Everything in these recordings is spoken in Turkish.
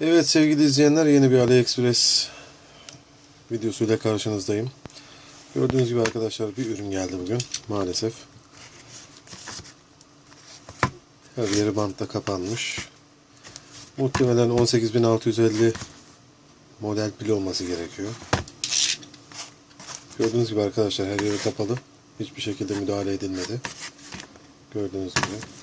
Evet sevgili izleyenler yeni bir AliExpress videosuyla karşınızdayım. Gördüğünüz gibi arkadaşlar bir ürün geldi bugün maalesef. Her yeri bantla kapanmış. Muhtemelen 18650 model pil olması gerekiyor. Gördüğünüz gibi arkadaşlar her yeri kapalı. Hiçbir şekilde müdahale edilmedi. Gördüğünüz gibi.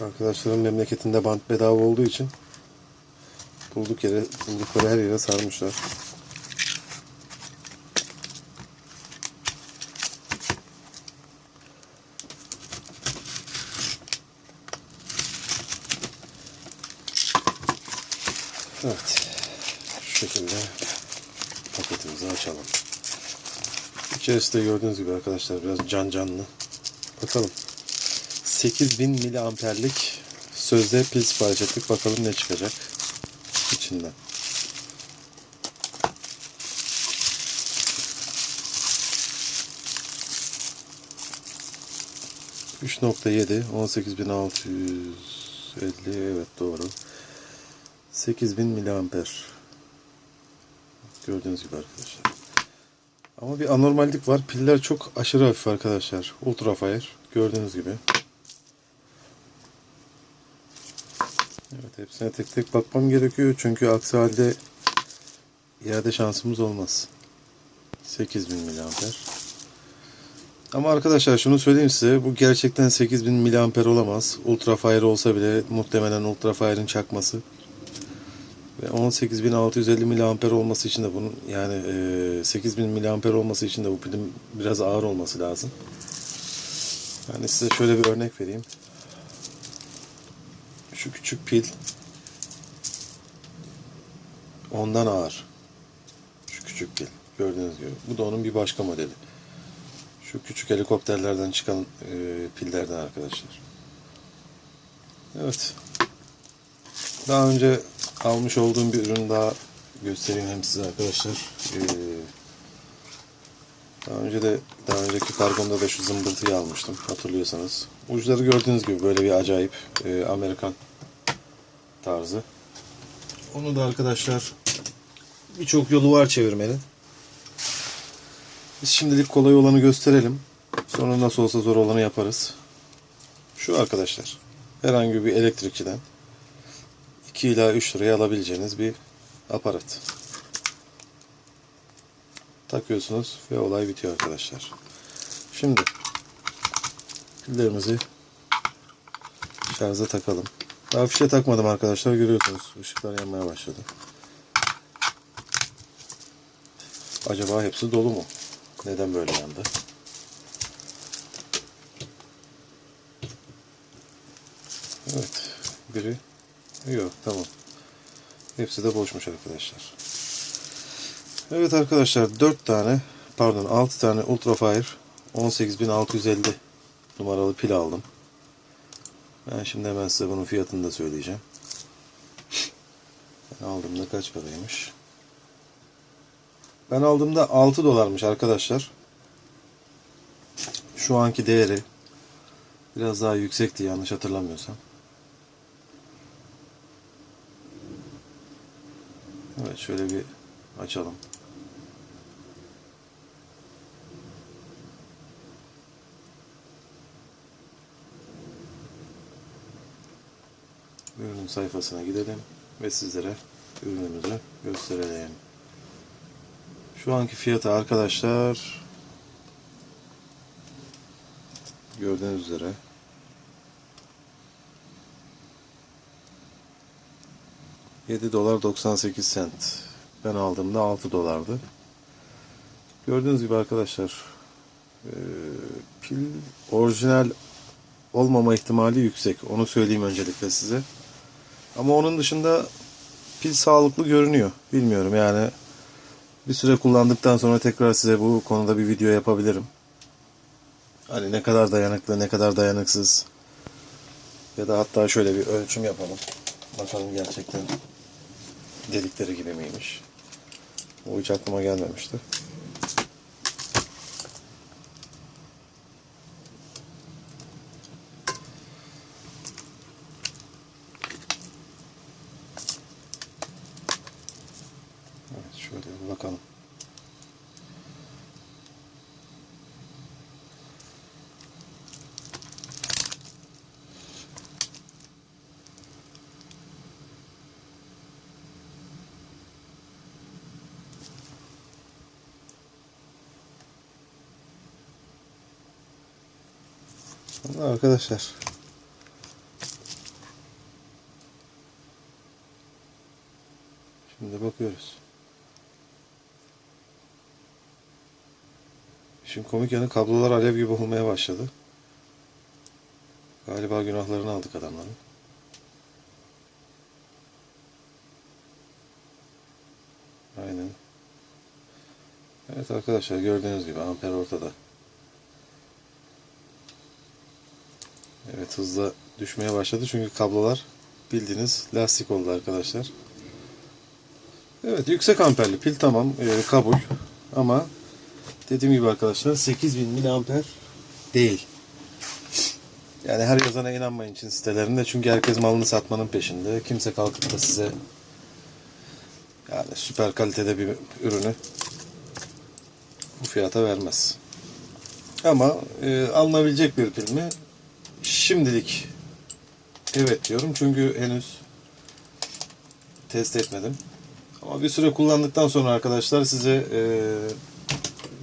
Arkadaşlarım memleketinde bant bedava olduğu için bulduk yere, buldukları her yere sarmışlar. Evet. Şu şekilde paketimizi açalım. İçerisi de gördüğünüz gibi arkadaşlar biraz can canlı. Bakalım. 8000 miliamperlik sözde pil sipariş ettik. Bakalım ne çıkacak içinden. ...3.7... ...18.650... ...evet doğru... ...8000 miliamper... ...gördüğünüz gibi arkadaşlar... ...ama bir anormallik var... ...piller çok aşırı hafif arkadaşlar... ...ultra. ...gördüğünüz gibi... Evet hepsine tek tek bakmam gerekiyor çünkü aksi halde iade şansımız olmaz. 8000 miliamper. Ama arkadaşlar şunu söyleyeyim size bu gerçekten 8000 miliamper olamaz. Ultrafire olsa bile muhtemelen Ultrafire'ın çakması. Ve 18650 miliamper olması için de bunun yani e, 8000 miliamper olması için de bu pilin biraz ağır olması lazım. Yani size şöyle bir örnek vereyim. Şu küçük pil ondan ağır. Şu küçük pil. Gördüğünüz gibi. Bu da onun bir başka modeli. Şu küçük helikopterlerden çıkan e, pillerden arkadaşlar. Evet. Daha önce almış olduğum bir ürün daha göstereyim hem size arkadaşlar. E, daha önce de daha önceki kargomda da şu zımbırtıyı almıştım hatırlıyorsanız. Uçları gördüğünüz gibi böyle bir acayip e, Amerikan tarzı. Onu da arkadaşlar birçok yolu var çevirmenin. Biz şimdilik kolay olanı gösterelim. Sonra nasıl olsa zor olanı yaparız. Şu arkadaşlar. Herhangi bir elektrikçiden 2 ila 3 liraya alabileceğiniz bir aparat. Takıyorsunuz ve olay bitiyor arkadaşlar. Şimdi pillerimizi şarja takalım. Daha fişe takmadım arkadaşlar. Görüyorsunuz. Işıklar yanmaya başladı. Acaba hepsi dolu mu? Neden böyle yandı? Evet. Biri. Yok tamam. Hepsi de boşmuş arkadaşlar. Evet arkadaşlar 4 tane pardon 6 tane Ultrafire 18650 numaralı pil aldım. Ben şimdi hemen size bunun fiyatını da söyleyeceğim. Ben aldığımda kaç paraymış? Ben aldığımda 6 dolarmış arkadaşlar. Şu anki değeri biraz daha yüksekti yanlış hatırlamıyorsam. Evet şöyle bir açalım. Ürünün sayfasına gidelim ve sizlere ürünümüzü gösterelim. Şu anki fiyatı arkadaşlar gördüğünüz üzere ...7 dolar 98 sent. Ben aldığımda 6 dolardı. Gördüğünüz gibi arkadaşlar... e, ...pil orijinal olmama ihtimali yüksek. Onu söyleyeyim öncelikle size. Ama onun dışında pil sağlıklı görünüyor. Bilmiyorum yani bir süre kullandıktan sonra tekrar size bu konuda bir video yapabilirim. Hani ne kadar dayanıklı, ne kadar dayanıksız. Ya da hatta şöyle bir ölçüm yapalım. Bakalım gerçekten dedikleri gibi miymiş. O hiç aklıma gelmemişti. Evet şöyle bir bakalım. Arkadaşlar Şimdi bakıyoruz. İşin komik yanı kablolar alev gibi olmaya başladı. Galiba günahlarını aldık adamların. Aynen. Evet arkadaşlar gördüğünüz gibi amper ortada. Evet hızla düşmeye başladı çünkü kablolar bildiğiniz lastik oldu arkadaşlar. Evet yüksek amperli pil tamam e, kabul ama dediğim gibi arkadaşlar 8000 miliamper değil. Yani her yazana inanmayın Çin sitelerinde çünkü herkes malını satmanın peşinde. Kimse kalkıp da size yani süper kalitede bir ürünü bu fiyata vermez. Ama e, alınabilecek bir pil mi? Şimdilik evet diyorum çünkü henüz test etmedim. Ama bir süre kullandıktan sonra arkadaşlar size e,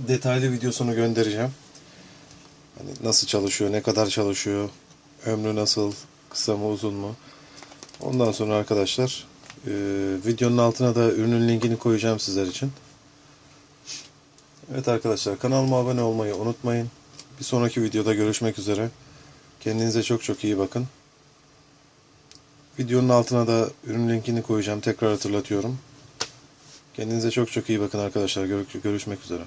detaylı videosunu göndereceğim. Hani nasıl çalışıyor, ne kadar çalışıyor, ömrü nasıl, kısa mı uzun mu? Ondan sonra arkadaşlar e, videonun altına da ürünün linkini koyacağım sizler için. Evet arkadaşlar kanalıma abone olmayı unutmayın. Bir sonraki videoda görüşmek üzere. Kendinize çok çok iyi bakın. Videonun altına da ürün linkini koyacağım. Tekrar hatırlatıyorum. Kendinize çok çok iyi bakın arkadaşlar. Gör- Görüşmek üzere.